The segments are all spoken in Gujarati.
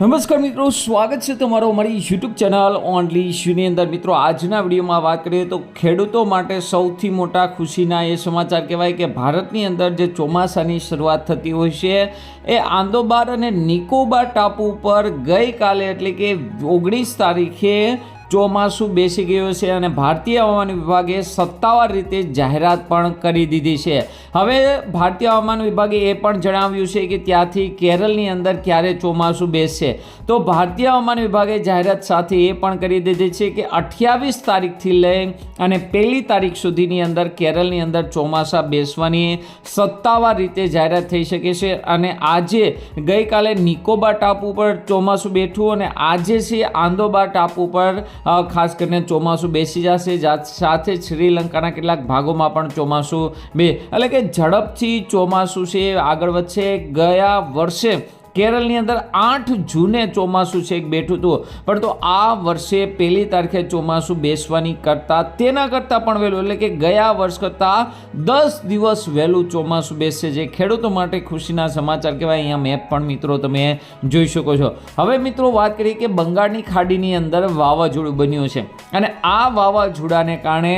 નમસ્કાર મિત્રો, સ્વાગત છે તમારો અમારી યુટ્યુબ ચેનલ ઓનલી ઇશ્યુની અંદર. મિત્રો, આજના વિડીયોમાં વાત કરીએ તો ખેડૂતો માટે સૌથી મોટા ખુશીના એ સમાચાર કહેવાય કે ભારતની અંદર જે ચોમાસાની શરૂઆત થતી હોય છે, એ આંદોબાર અને નિકોબાર ટાપુ પર ગઈકાલે એટલે કે ઓગણીસ તારીખે ચોમાસું બેસી ગયું છે અને ભારતીય હવામાન વિભાગે સત્તાવાર રીતે જાહેરાત પણ કરી દીધી છે. હવે ભારતીય હવામાન વિભાગે એ પણ જણાવ્યું છે કે ત્યાંથી કેરળની અંદર ક્યારે ચોમાસું બેસશે. તો ભારતીય હવામાન વિભાગે જાહેરાત સાથે એ પણ કરી દીધી છે કે અઠ્યાવીસ તારીખથી લઈ અને પહેલી તારીખ સુધીની અંદર કેરળની અંદર ચોમાસા બેસવાની સત્તાવાર રીતે જાહેરાત થઈ શકે છે અને આજે ગઈકાલે નિકોબાર ટાપુ પર ચોમાસું બેઠું અને આજે છે આંદોબાર ટાપુ પર ખાસ કરીને ચોમાસું બેસી જશે. સાથે શ્રીલંકાના કેટલાક ભાગોમાં પણ ચોમાસું બે એટલે કે ઝડપથી ચોમાસું છે, આગળ વધશે. ગયા વર્ષે કેરળની અંદર આઠ જૂને ચોમાસું છે એક બેઠું હતું પણ તો આ વર્ષે પહેલી તારીખે ચોમાસું બેસવાની કરતાં તેના કરતાં પણ વહેલું. એટલે કે ગયા વર્ષ કરતાં દસ દિવસ વહેલું ચોમાસું બેસશે જે ખેડૂતો માટે ખુશીના સમાચાર કહેવાય. અહીંયા મેપ પણ મિત્રો તમે જોઈ શકો છો. હવે મિત્રો વાત કરીએ કે બંગાળની ખાડીની અંદર વાવાઝોડું બન્યું છે. અને આ વાવાઝોડાને કારણે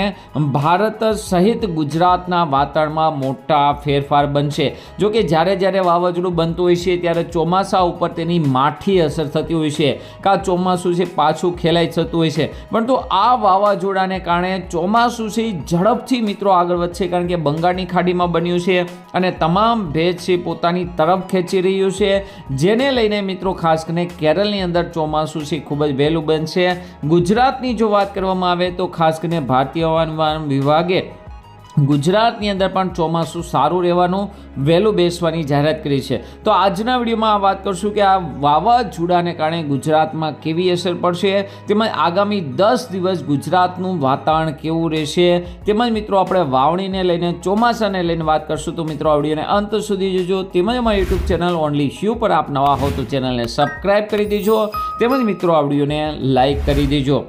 ભારત સહિત ગુજરાતના વાતાવરણમાં મોટા ફેરફાર બનશે. જો કે જ્યારે જ્યારે વાવાઝોડું બનતું હોય છે, ત્યારે ચોમાસા ઉપર તેની માઠી અસર થતી હોય છે. કાં ચોમાસું છે પાછું ખેલાઈ થતું હોય છે. પરંતુ આ વાવાઝોડાને કારણે ચોમાસું છે ઝડપથી મિત્રો આગળ વધશે કારણ કે બંગાળની ખાડીમાં બન્યું છે અને તમામ ભેજ છે પોતાની તરફ ખેંચી રહ્યું છે. જેને લઈને મિત્રો ખાસ કરીને કેરળની અંદર ચોમાસું છે ખૂબ જ વહેલું બનશે. ગુજરાતની જો વાત કરવામાં આવે તો ખાસ કરીને ભારતીય હવામાન વિભાગે ગુજરાતની અંદર પણ ચોમાસું સારું રહેવાનું, વહેલું બેસવાની જાહેરાત કરી છે. તો આજના વિડીયોમાં વાત કરશું કે આ વાવાઝોડાને કારણે ગુજરાતમાં કેવી અસર પડશે, તેમજ આગામી દસ દિવસ ગુજરાતનું વાતાવરણ કેવું રહેશે, તેમજ મિત્રો આપણે વાવણીને લઈને, ચોમાસાને લઈને વાત કરશું. તો મિત્રો, આ વિડીયોને અંત સુધી જોજો. તેમજ અમારી યુટ્યુબ ચેનલ ઓનલી શ્યુ પર આપ નવા હો તો ચેનલને સબસ્ક્રાઈબ કરી દેજો. તેમજ મિત્રો, આ વિડીયોને લાઈક કરી દેજો.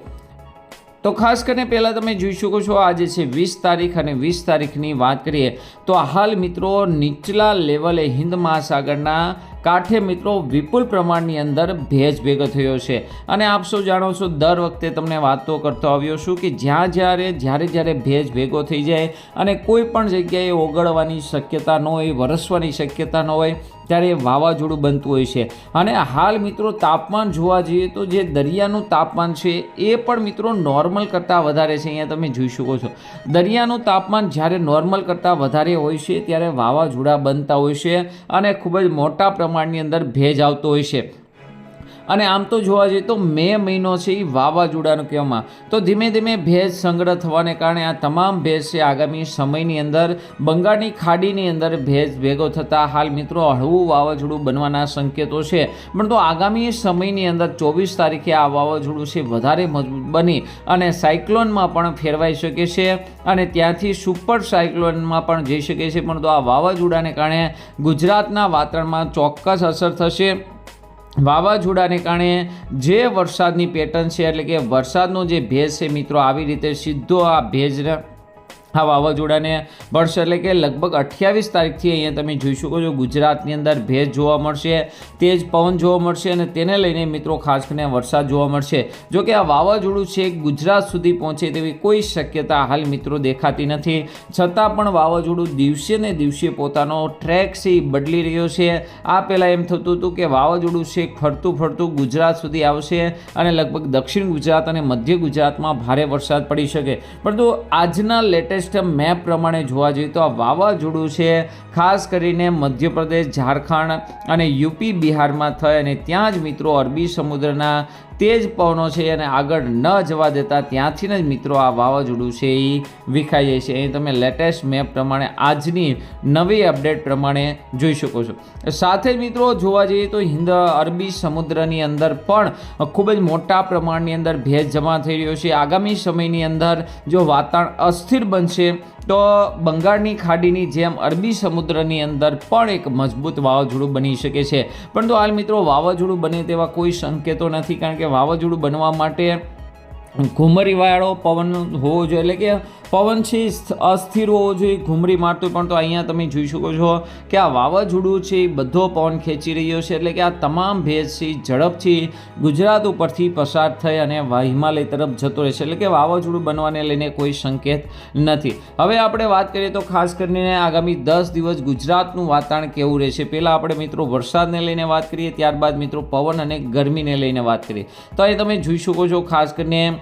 તો ખાસ કરીને પહેલાં તમે જોઈ શકો છો આજે છે વીસ તારીખ અને વીસ તારીખની વાત કરીએ, તો હાલ મિત્રો નીચલા લેવલે હિન્દ મહાસાગરના કાંઠે મિત્રો વિપુલ પ્રમાણની અંદર ભેજ ભેગો થયો છે. અને આપ સૌ જાણો છો, દર વખતે તમને વાતો કરતો આવ્યો છું કે જ્યાં જ્યારે જ્યારે જ્યારે ભેજ ભેગો થઈ જાય અને કોઈ પણ જગ્યાએ ઓગળવાની શક્યતા ન હોય, વરસવાની શક્યતા ન હોય ત્યારે એ વાવાઝોડું બનતું હોય છે. અને હાલ મિત્રો તાપમાન જોવા જઈએ તો જે દરિયાનું તાપમાન છે, એ પણ મિત્રો નોર્મલ કરતાં વધારે છે. અહીંયા તમે જોઈ શકો છો. દરિયાનું તાપમાન જ્યારે નોર્મલ કરતાં વધારે હોય છે, ત્યારે વાવાઝોડા બનતા હોય છે અને ખૂબ જ મોટા પ્રમાણની અંદર ભેજ આવતો હોય છે. અને આમ તો જોવા જઈએ તો મે મહિનો છે એ વાવાઝોડાનો કહેવામાં. તો ધીમે ધીમે ભેજ સંગ્રહ થવાને કારણે આ તમામ ભેજ છે આગામી સમયની અંદર બંગાળની ખાડીની અંદર ભેજ ભેગો થતાં હાલ મિત્રો હળવું વાવાઝોડું બનવાના સંકેતો છે. પણ તો આગામી સમયની અંદર ચોવીસ તારીખે આ વાવાઝોડું છે વધારે મજબૂત બની અને સાયક્લોનમાં પણ ફેરવાઈ શકે છે અને ત્યાંથી સુપર સાયક્લોનમાં પણ જઈ શકે છે. પણ તો આ વાવાઝોડાને કારણે ગુજરાતના વાતાવરણમાં ચોક્કસ અસર થશે. વાવાઝોડાને કારણે જે વરસાદની પેટર્ન છે, એટલે કે વરસાદનો જે ભેજ છે મિત્રો, આવી રીતે સીધો આ ભેજને આ વાવાઝોડાને પડશે એટલે કે લગભગ અઠ્યાવીસ તારીખથી અહીંયા તમે જોઈ શકો છો ગુજરાતની અંદર ભેજ જોવા મળશે, તેજ પવન જોવા મળશે અને તેને લઈને મિત્રો ખાસ કરીને વરસાદ જોવા મળશે. જો કે આ વાવાઝોડું છે ગુજરાત સુધી પહોંચે તેવી કોઈ શક્યતા હાલ મિત્રો દેખાતી નથી. છતાં પણ વાવાઝોડું દિવસે ને દિવસે પોતાનો ટ્રેક છે બદલી રહ્યો છે. આ પહેલાં એમ થતું હતું કે વાવાઝોડું છે ફરતું ફરતું ગુજરાત સુધી આવશે અને લગભગ દક્ષિણ ગુજરાત અને મધ્ય ગુજરાતમાં ભારે વરસાદ પડી શકે. પરંતુ આજના લેટેસ્ટ મેપ પ્રમાણે જોવા જઈએ તો આ વાવાઝોડું છે, ખાસ કરીને મધ્યપ્રદેશ, ઝારખંડ અને યુપી બિહારમાં થઈ અને ત્યાં જ મિત્રો અરબી સમુદ્રના તેજ પવનો છે અને આગળ ન જવા દેતા ત્યાંથી જ મિત્રો આ વાવાઝોડું છે એ વિખાઈ જાય છે. અહીં તમે લેટેસ્ટ મેપ પ્રમાણે આજની નવી અપડેટ પ્રમાણે જોઈ શકો છો. સાથે મિત્રો જોવા જઈએ તો હિન્દ અરબી સમુદ્રની અંદર પણ ખૂબ જ મોટા પ્રમાણની અંદર ભેજ જમા થઈ રહ્યો છે. આગામી સમયની અંદર જો વાતાવરણ અસ્થિર બનશે તો બંગાળની ખાડીની જેમ અરબી સમુદ્રની અંદર પણ એક મજબૂત વાવાઝોડું બની શકે છે. પરંતુ હાલ મિત્રો વાવાઝોડું બને તેવા કોઈ સંકેતો નથી કારણ કે વાવાઝોડું બનવા માટે ઘુમરીવાળો પવન હોવો જોઈએ. એટલે કે પવન છે અસ્થિર હોવો જોઈએ. ઘુમરી મારતું પણ તો અહીંયા તમે જોઈ શકો છો કે આ વાવાઝોડું છે બધો પવન ખેંચી રહ્યો છે. એટલે કે આ તમામ ભેજ છે ઝડપથી ગુજરાત ઉપરથી પસાર થઈ અને હિમાલય તરફ જતો રહેશે એટલે કે વાવાઝોડું બનવાને લઈને કોઈ સંકેત નથી. હવે આપણે વાત કરીએ તો ખાસ કરીને આગામી દસ દિવસ ગુજરાતનું વાતાવરણ કેવું રહેશે પહેલાં આપણે મિત્રો વરસાદને લઈને વાત કરીએ, ત્યારબાદ મિત્રો પવન અને ગરમીને લઈને વાત કરીએ. તો અહીં તમે જોઈ શકો છો ખાસ કરીને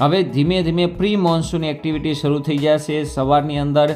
હવે ધીમે ધીમે પ્રી મોન્સૂન એક્ટિવિટી શરૂ થઈ જશે. સવારની અંદર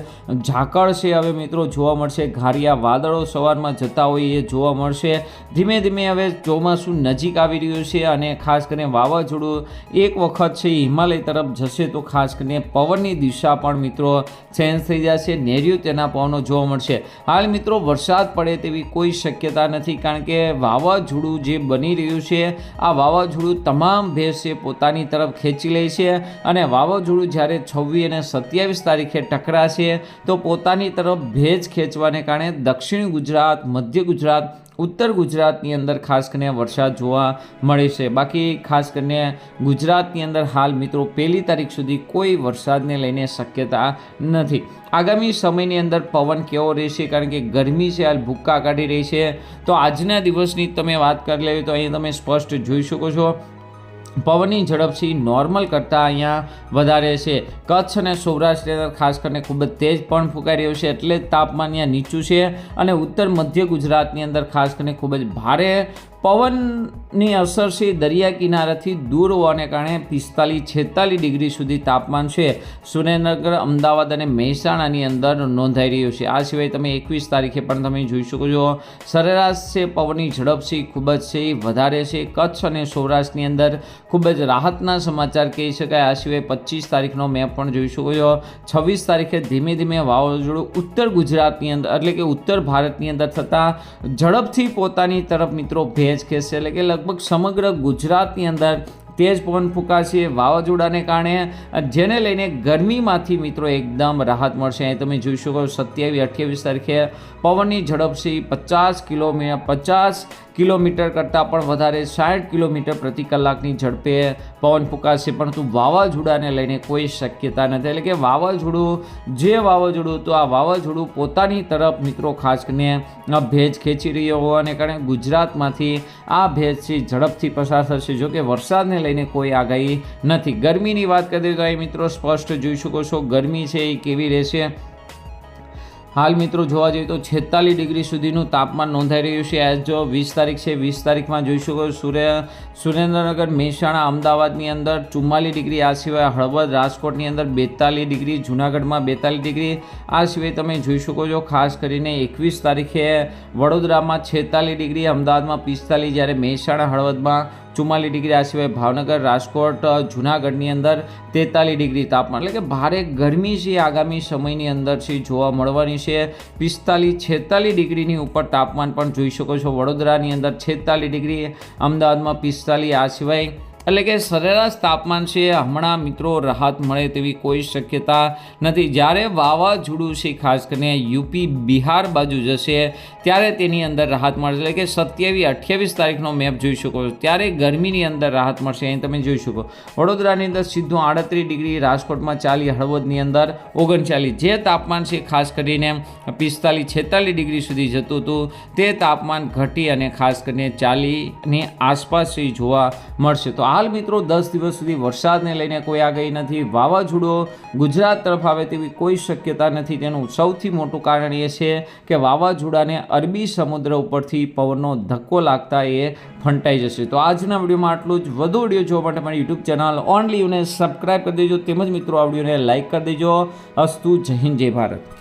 ઝાકળ છે. હવે મિત્રો જોવા મળશે ઘારિયા વાદળો સવારમાં જતા હોય એ જોવા મળશે. ધીમે ધીમે હવે ચોમાસું નજીક આવી રહ્યું છે અને ખાસ કરીને વાવાઝોડું એક વખત છે હિમાલય તરફ જશે તો ખાસ કરીને પવનની દિશા પણ મિત્રો ચેન્જ થઈ જશે. નેર્યું તેના પવનો જોવા મળશે. હાલ મિત્રો વરસાદ પડે તેવી કોઈ શક્યતા નથી કારણ કે વાવાઝોડું જે બની રહ્યું છે, આ વાવાઝોડું તમામ ભેંસે પોતાની તરફ ખેંચી લે છે અને વાવાઝોડું જ્યારે છવ્વીસ અને સત્યાવીસ તારીખે ટકરાશે, તો પોતાની તરફ ભેજ ખેંચવાને કારણે દક્ષિણ ગુજરાત, મધ્ય ગુજરાત, ઉત્તર ગુજરાતની અંદર ખાસ કરીને વરસાદ જોવા મળે છે. બાકી ખાસ કરીને ગુજરાતની અંદર હાલ મિત્રો પહેલી તારીખ સુધી કોઈ વરસાદને લઈને શક્યતા નથી. આગામી સમયની અંદર પવન કેવો રહેશે? કારણ કે ગરમી છે, હાલ ભૂક્કા કાઢી રહી છે. તો આજના દિવસની તમે વાત કરી લેવી તો અહીં તમે સ્પષ્ટ જોઈ શકો છો. પવનની ઝડપ છે નોર્મલ કરતાં અહીંયા વધારે છે. કચ્છ અને સૌરાષ્ટ્રની અંદર ખાસ કરીને ખૂબ જ તેજ પણ ફૂંકાઈ રહ્યું છે. એટલે તાપમાન અહીંયા નીચું છે અને ઉત્તર મધ્ય ગુજરાતની અંદર ખાસ કરીને ખૂબ જ ભારે પવનની અસર છે દરિયા કિનારાથી દૂર હોવાને કારણે પિસ્તાલીસ છેતાલીસ ડિગ્રી સુધી તાપમાન છે. સુરેન્દ્રનગર, અમદાવાદ અને મહેસાણાની અંદર નોંધાઈ રહ્યું છે. આ સિવાય તમે એકવીસ તારીખે પણ તમે જોઈ શકો છો. સરેરાશ છે પવનની ઝડપ છે, ખૂબ જ છે, વધારે છે. કચ્છ અને સૌરાષ્ટ્રની અંદર ખૂબ જ રાહતના સમાચાર કહી શકાય. આ સિવાય પચીસ તારીખનો મેપ પણ જોઈ શકો છો. છવ્વીસ તારીખે ધીમે ધીમે વાવાઝોડું ઉત્તર ગુજરાતની અંદર એટલે કે ઉત્તર ભારતની અંદર થતાં ઝડપથી પોતાની તરફ મિત્રો ભેજ ખેંચશે એટલે કે લગભગ સમગ્ર ગુજરાતની અંદર તેજ પવન ફૂંકાશે વાવાઝોડાને કારણે. જેને લઈને ગરમીમાંથી મિત્રો એકદમ રાહત મળશે. અહીં તમે જોઈ શકો સત્યાવીસ, અઠ્યાવીસ તારીખે પવનની ઝડપથી પચાસ કિલોમીટર પચાસ કિલોમીટર કરતાં પણ વધારે સાઠ કિલોમીટર પ્રતિ કલાકની ઝડપે પવન ફૂંકાશે, પરંતુ વાવાઝોડાને લઈને કોઈ શક્યતા નથી. એટલે કે વાવાઝોડું, જે વાવાઝોડું તો આ વાવાઝોડું પોતાની તરફ મિત્રો ખાસ કરીને ભેજ ખેંચી રહ્યો હોવાને કારણે ગુજરાતમાંથી આ ભેજથી ઝડપથી પસાર થશે, જો કે વરસાદને લઈને કોઈ આગાહી નથી. ગરમીની વાત કરીએ તો અહીં મિત્રો સ્પષ્ટ જોઈ શકો છો, ગરમી છે એ કેવી રહેશે? હાલ મિત્રો જોવા જઈએ તો છેતાલીસ ડિગ્રી સુધીનું તાપમાન નોંધાઈ રહ્યું છે. આજ જો વીસ તારીખ છે, વીસ તારીખમાં જોઈ શકો સૂર્ય સુરેન્દ્રનગર, મહેસાણા, અમદાવાદની અંદર ચુમ્માલીસ ડિગ્રી, આ સિવાય હળવદ, રાજકોટની અંદર બેતાલીસ ડિગ્રી, જૂનાગઢમાં બેતાલીસ ડિગ્રી. આ સિવાય તમે જોઈ શકો છો, ખાસ કરીને એકવીસ તારીખે વડોદરામાં છેતાલીસ ડિગ્રી, અમદાવાદમાં પિસ્તાલીસ, જ્યારે મહેસાણા, હળવદમાં ચુમ્માલીસ ડિગ્રી, આ સિવાય ભાવનગર, રાજકોટ જુનાગઢની અંદર તેતાલીસ ડિગ્રી તાપમાન. એટલે કે ભારે ગરમી છે આગામી સમયની અંદર છે, જોવા મળવાની છે. પિસ્તાલીસ, છેતાલીસ ડિગ્રીની ઉપર તાપમાન પણ જોઈ શકો છો. વડોદરાની અંદર છેતાલીસ ડિગ્રી, અમદાવાદમાં પિસ્તાલીસ, આ સિવાય એટલે કે સરેરાશ તાપમાન છે, હમણાં મિત્રો રાહત મળે તેવી કોઈ શક્યતા નથી. જ્યારે વાવાઝોડું છે, ખાસ કરીને યુપી બિહાર બાજુ જશે, ત્યારે તેની અંદર રાહત મળશે. એટલે કે સત્યાવીસ, અઠ્યાવીસ તારીખનો મેપ જોઈ શકો છો. ત્યારે ગરમીની અંદર રાહત મળશે. અહીં તમે જોઈ શકો. વડોદરાની અંદર સીધું આડત્રીસ ડિગ્રી, રાજકોટમાં ચાલી હળવદની અંદર ઓગણચાલીસ. જે તાપમાન છે, ખાસ કરીને પિસ્તાલીસ, છેતાલીસ ડિગ્રી સુધી જતું હતું, તે તાપમાન ઘટી અને ખાસ કરીને ચાલીની આસપાસ જોવા મળશે. તો હાલ મિત્રો દસ દિવસ સુધી વરસાદને લઈને કોઈ આગાહી નથી. વાવાઝોડો ગુજરાત તરફ આવે તેવી કોઈ શક્યતા નથી. તેનું સૌથી મોટું કારણ એ છે કે વાવાઝોડાને અરબી સમુદ્ર ઉપરથી પવનનો ધક્કો લાગતા એ ફંટાઈ જશે. તો આજના વિડીયોમાં આટલું જ. વધુ વીડિયો જોવા માટે મારી યુટ્યુબ ચેનલ ઓનલી યુને સબસ્ક્રાઈબ કરી દેજો. તેમજ મિત્રો આ વિડીયોને લાઇક કરી દેજો. અસ્તુ જય હિન્દ, જય ભારત.